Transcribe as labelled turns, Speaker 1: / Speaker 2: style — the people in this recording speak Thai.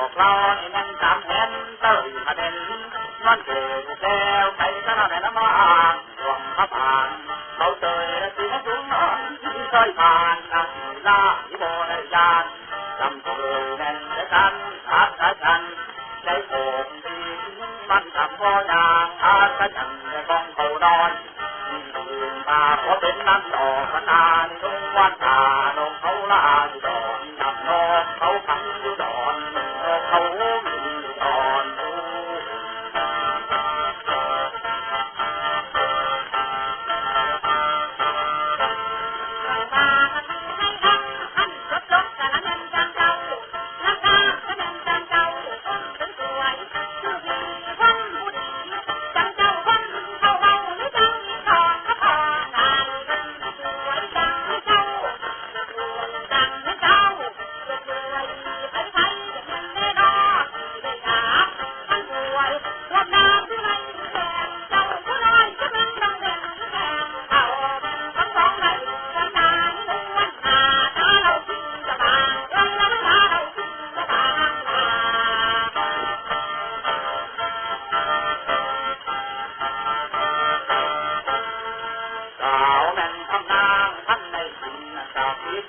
Speaker 1: อกลอยนั่งตามแทนเต้ยมาเด่นนอนเกลือแก้วไปสลอแม่น้ำมางหลวงพระบางเขาเตยสีให้สูงนอนเคยผ่านนะลาที่โบราณจำตัวแน่นและกันทักทายกันใจโผล่ตีมันทำว่ายางอาสกันในกองเขานอนมีตื่นมาเพราะเป็นน้ำดอกกระตากลงวันตาลงเขาลาอยู่